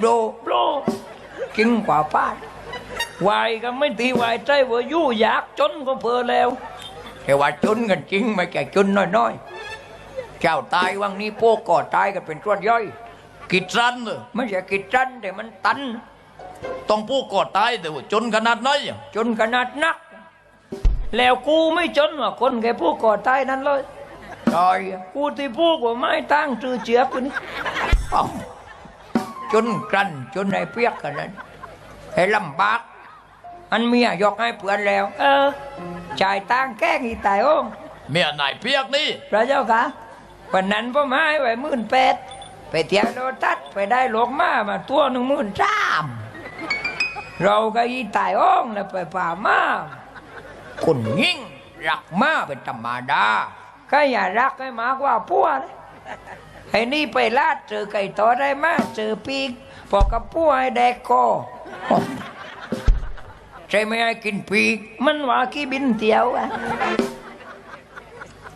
โดโปรจริงกว่าป้านวายก็ไม่ตีวายใจว่ายู่อยากจนก็เพอแล้ว แต่ว่าจนกันจริงไม่ใช่จนน้อยๆเจ้าตายวังนี้พวกก็ตายกันเป็นส่วนย่อย กิจรันเนอะไม่ใช่กิจจันแต่มันตัน ต้องผู้ก่อตายแต่ว่าจนขนาดไหนอะจนขนาดนัก แล้วกูไม่จนว่าคนแค่ผู้ก่อตายนั้นเลยตายกูที่พูดว่าไม่ตั้งชื่อเจียบคนนี้อ้าว จนกลั้นจนในเปียกกันนั้นให้ลำบาก อันเมียยกให้เพื่อนแล้ว เออจ่ายตังค์แกล้งอีตายโอ้งเมียนายเปียกนี่พระเจ้าค่ะวันนั้นพ่อไม้ไว้หมื่นแปดไปเที่ยวโลตัสไปได้หลวงมามาตัวหนึ่งหมื่นสามเราก็อีตายอ้องแล้วไปป่ามาคนยิ่งรักมาเป็นธรรมดาก็อย่ารักให้มากกว่าพวก ไอ้นี่ไปลาดเจอไก่ต่อได้มาเจอปีกพอกับพวกให้แดกคอใช่ไหมให้กินปีก มันว่ากี้บินเตียวอะ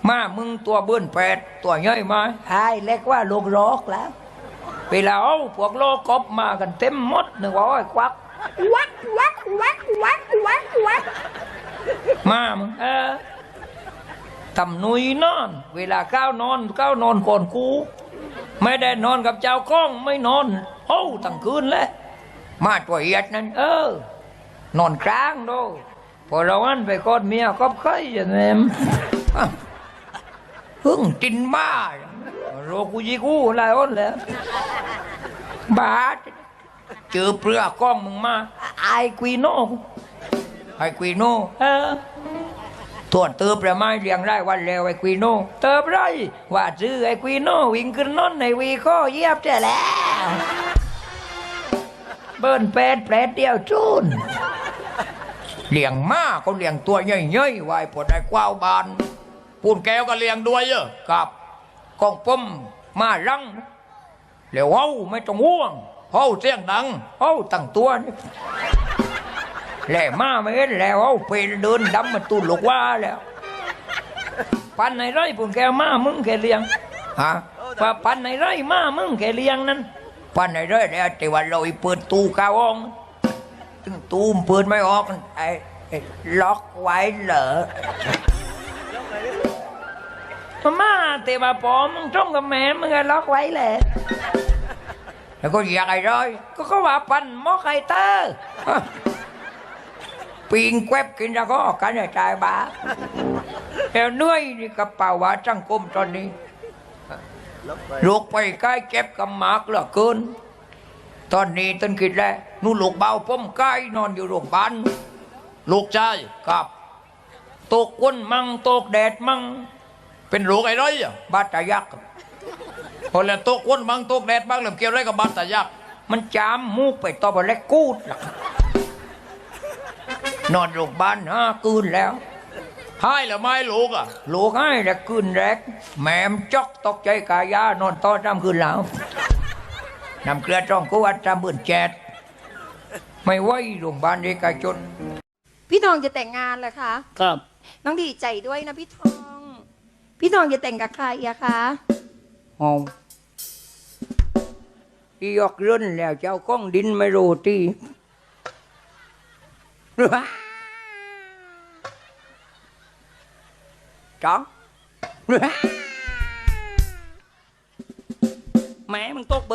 มามึงตัวเบิ้นแปดตัวย่อยมาหายเล็กว่าลูกรอกแล้วเวลาเอาพวกโลกบมากันเต็มหมดนึกว่าโอ้ยควักวักวักวักวักวักวักมามึงเออทำนุยนอน เวลาก้าวนอนก้าวนอนก่อนกู ไม่ได้นอนกับเจ้าก้องไม่นอนโอ้ตั้งคืนแล้วมาตัวเอียดนั้น เออ นอนกลางโดพอเราอันไปกอดเมียก็เคยอย่างนี้ฮึ่งจินมาโรกูยิกูหลายอ้นแล้ว บาดเจอเปลือกกล้องมึงมาไอายกุยโน่ไอกุยโน่เออ ตรวจเติบประไม้เลี้ยงได้วันแล้วไอ้กุยโน่เติบไรว่าซื้อไอ้กุยโน่วิ่งขึ้นนนในวีข้อเยียบจแล้วเบิ้นแปดแปดเดียวจุนเลี้ยงมาเขาเลี้ยงตัวใหญ่ๆไว้ปวดไอ้กว้าวบานปูนแก้วก็เลี้ยงด้วยเยอะกับกองป้มมารังแล้วเฮาไม่ต้องห่วงเฮาเสียงดังเฮาตั้งตัวนี่ แหล่มาไม่เห็นแล้วเฮาเป็นเดินดำมาตุลูกว่าแล้ว ปันในไร่ปุ่นแกวมามึงแกเลี้ยงฮะว่าปันในไร่มามึงแกเลี้ยงนั้น ปันในไร่แล้วแต่ว่าเราเปิดตู้กาวองถึงตู้มนเปิดไม่ออกไอ้ไอ้ล็อกไว้เหรอมาแต่ว่าปอมึงจ้องกับแม่มึงอะล็อกไว้แหละแล้วก็อยากไอ้ร้อยก็เขาว่าปันหมอไข่เตอร์ฮะ ปีงแควบกินแล้วก็กันให้ตายบ้าแล้วเหนื่อยนี่กระเป๋าว่าจังกรมตอนนี้ลูกไปใกล้เก็บกับหมากเหลือเกิน ตอนนี้ต้นคิดแล้วนู่นลูกเบาป้มใกล้นอนอยู่โรงพยาบาลลูกชายกับตกก้นมั่งตกแดดมั่งเป็นลูกไอ้ร้อยอะบาดตายักพอแล้วตกวนบางตกแดดบางเหลื่อมเกี่ยวอะไรกับบ้านตายักมันจามมูกไปต่อบอลเล็กกูดล่ะ นอนโรงพยาบาลห้าคืนแล้วให้แล้วไม่ลูกอะลูกให้แต่คืนแรก แม่มจอกตกใจกายานอนต่อจำคืนแล้วนำเกลือจ้องกูวัดจำเบื่นแจดไม่ไหวโรงพยาบาลเอกชนพี่ทองจะแต่งงานเหรอคะ ครับ น้องดีใจด้วยนะพี่ทอง พี่ทองจะแต่งกับใครอะคะห้องที่ยกเรื่นแล้วเจ้าก้องดินไม่รู้ที่ จ้องแม่มึงตกเบ